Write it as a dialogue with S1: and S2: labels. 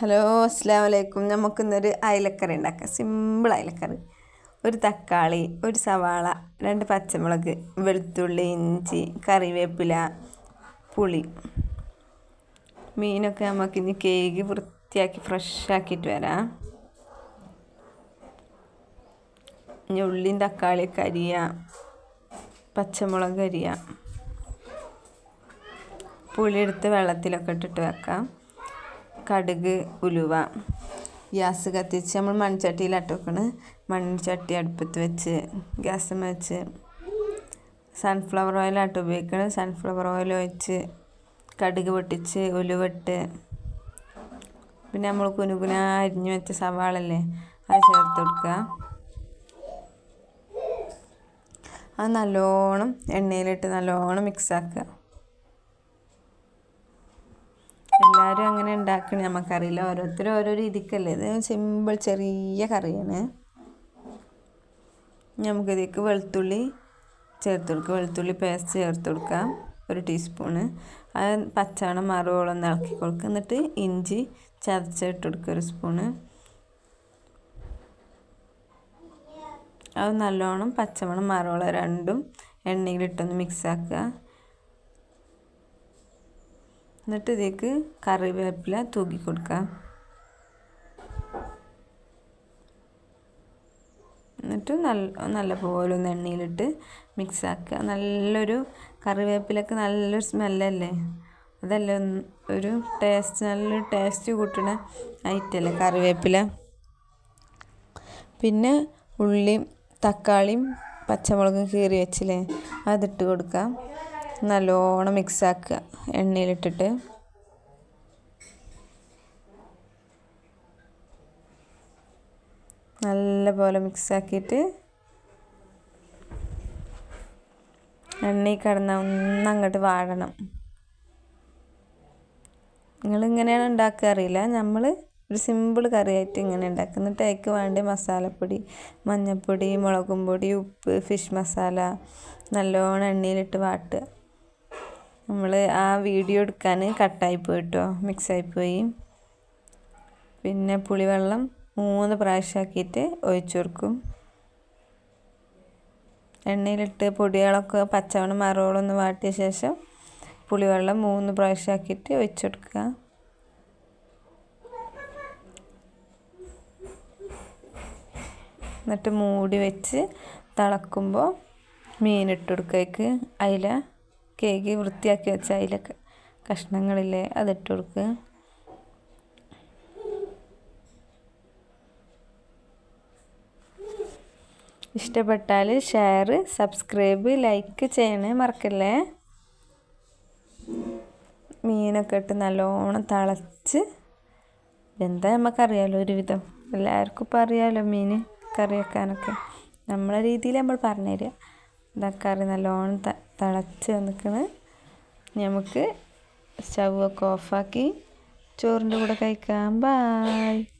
S1: Hello അസ്സാം വലൈക്കും നമുക്കിന്നൊരു അയലക്കറി ഉണ്ടാക്കാം. സിമ്പിൾ അയലക്കറി. ഒരു തക്കാളി ഒരു സവാള രണ്ട് പച്ചമുളക് വെളുത്തുള്ളി ഇഞ്ചി കറിവേപ്പില പുളി. മീനൊക്കെ നമുക്ക് ഇനി കേക്ക് വൃത്തിയാക്കി ഫ്രഷ് ആക്കിയിട്ട് വരാം. ഇനി ഉള്ളിയും തക്കാളിയൊക്കെ അരിയാം. പച്ചമുളക് അരിയാം. പുളി എടുത്ത് വെള്ളത്തിലൊക്കെ ഇട്ടിട്ട് വെക്കാം. കടുക് ഉലുവ. ഗ്യാസ് കത്തിച്ച് നമ്മൾ മൺചട്ടിയിൽ വെക്കണം മൺചട്ടി അടുപ്പത്ത് വെച്ച് ഗ്യാസ് വെച്ച്. സൺഫ്ലവർ ഓയിലാട്ട് ഉപയോഗിക്കണം. സൺഫ്ലവർ ഓയിൽ ഒഴിച്ച് കടുക് പൊട്ടിച്ച് ഉലുവിട്ട് പിന്നെ നമ്മൾ കുനുകുന അരിഞ്ഞു വെച്ച സവാളല്ലേ അത് ചേർത്ത് കൊടുക്കുക. അത് നല്ലോണം എണ്ണയിലിട്ട് നല്ലോണം മിക്സാക്കുക എല്ലാവരും അങ്ങനെ ഉണ്ടാക്കണം നമുക്കറിയില്ല. ഓരോരുത്തരും ഓരോ രീതിക്കല്ലേ. ഇത് സിമ്പിൾ ചെറിയ കറിയാണ്. നമുക്കിതിലേക്ക് വെളുത്തുള്ളി ചേർത്ത് കൊടുക്കുക വെളുത്തുള്ളി പേസ്റ്റ് ചേർത്ത് കൊടുക്കാം. ഒരു ടീസ്പൂണ് അത് പച്ചവണം മറുവോളം ഇളക്കി കൊടുക്കുക എന്നിട്ട് ഇഞ്ചി ചതച്ചിട്ട് കൊടുക്കുക ഒരു സ്പൂണ് അത് നല്ലോണം പച്ചമണം മറുവോളം രണ്ടും എണ്ണയിലിട്ടൊന്ന് മിക്സാക്കുക എന്നിട്ട് ഇതിലേക്ക് കറിവേപ്പില തൂക്കി കൊടുക്കുക. എന്നിട്ട് നല്ല നല്ല പോലെ ഒന്ന് എണ്ണയിലിട്ട് മിക്സ് ആക്കുക. നല്ലൊരു കറിവേപ്പിലൊക്കെ നല്ലൊരു സ്മെല്ലല്ലേ അതല്ല ഒരു ടേസ്റ്റ് നല്ലൊരു ടേസ്റ്റ് കൂട്ടണ ഐറ്റല്ലേ കറിവേപ്പില? പിന്നെ ഉള്ളിയും തക്കാളിയും പച്ചമുളകും കീറി വെച്ചില്ലേ അതിട്ട് കൊടുക്കാം നല്ലോണം മിക്സാക്കുക. എണ്ണയിലിട്ടിട്ട്. നല്ല പോലെ മിക്സാക്കിയിട്ട് എണ്ണയിൽ കിടന്ന ഒന്നങ്ങോട്ട് വാഴണം. നിങ്ങളിങ്ങനെയാണ് ഉണ്ടാക്കുക അറിയില്ല. നമ്മൾ ഒരു സിമ്പിൾ കറിയായിട്ട് ഇങ്ങനെ ഉണ്ടാക്കുക. എന്നിട്ട് അതിക്ക് വേണ്ട മസാലപ്പൊടി മഞ്ഞൾപ്പൊടി മുളകും പൊടി ഉപ്പ് ഫിഷ് മസാല നല്ലോണം എണ്ണയിലിട്ട് വാട്ടുക. നമ്മൾ ആ വീഡിയോ എടുക്കാൻ കട്ടായി പോയിട്ടോ മിക്സായിപ്പോയി പിന്നെ പുളിവെള്ളം മൂന്ന് പ്രാവശ്യമാക്കിയിട്ട് ഒഴിച്ചു കൊടുക്കും. എണ്ണയിലിട്ട് പൊടികളൊക്കെ പച്ചവണ്ണം മറവളൊന്ന് വാട്ടിയ ശേഷം പുളിവെള്ളം മൂന്ന് പ്രാവശ്യമാക്കിയിട്ട് ഒഴിച്ചു കൊടുക്കുക. എന്നിട്ട് മൂടി വെച്ച് തിളക്കുമ്പോൾ മീനിട്ട് കൊടുക്കുക. അതിൽ കേക്ക് വൃത്തിയാക്കി വെച്ച അതിലൊക്കെ കഷ്ണങ്ങളില്ലേ അതിട്ട് കൊടുക്കുക ഇഷ്ടപ്പെട്ടാൽ ഷെയർ സബ്സ്ക്രൈബ് ലൈക്ക് ചെയ്യണേ മറക്കല്ലേ? മീനൊക്കെ ഇട്ട് നല്ലോണം തിളച്ച്. എന്താ നമുക്കറിയാലോ ഒരുവിധം. എല്ലാവർക്കും ഇപ്പോൾ അറിയാമല്ലോ മീൻ കറി വെക്കാനൊക്കെ. നമ്മളെ രീതിയിൽ നമ്മൾ പറഞ്ഞുതരിക ഇതൊക്കെ കറി നല്ലോണം തിളച്ച് വന്നിക്കണ്. നമുക്ക് സ്റ്റൗ ഒക്കെ ഓഫാക്കി. ചോറിന്റെ കൂടെ കഴിക്കാം. ബായ്.